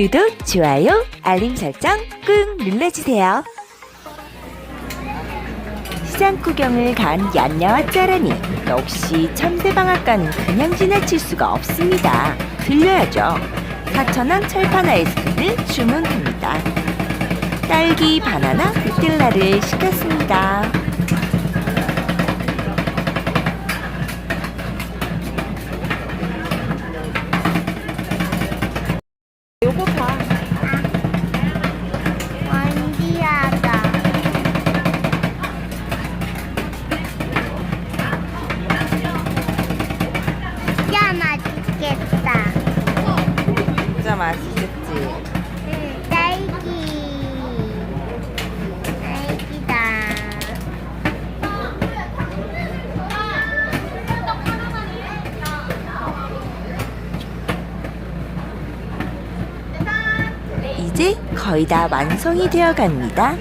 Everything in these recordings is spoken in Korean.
구독, 좋아요, 알림 설정 꾹 눌러주세요. 시장 구경을 간 얀야와 짜라니 역시 참새방앗간은 그냥 지나칠 수가 없습니다. 들려야죠. 4,000원 철판 아이스크림을 주문합니다. 딸기, 바나나, 누텔라를 시켰습니다. 요거 봐. 완디하다. 진짜 맛있겠다. 진짜 맛있겠지? 이제 거의 다 완성이 되어 갑니다.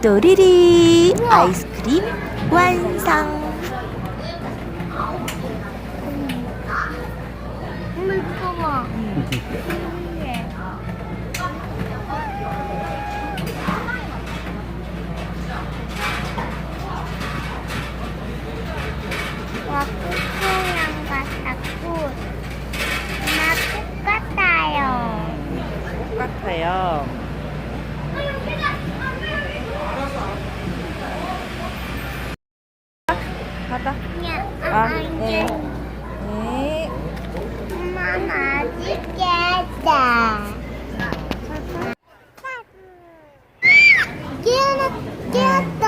또리리 아이스크림 완성. 무서워. 신기 같아요. 그냥, 아, 아, 네. 이제 네. 엄마 맛있겠다. 깨었다.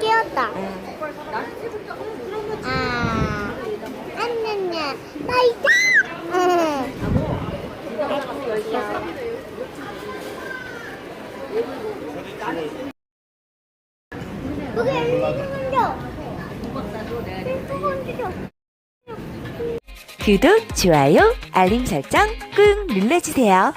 깨었다. 아, 안녕냐, 나 있다. 구독, 좋아요, 알림 설정 꾹 눌러주세요.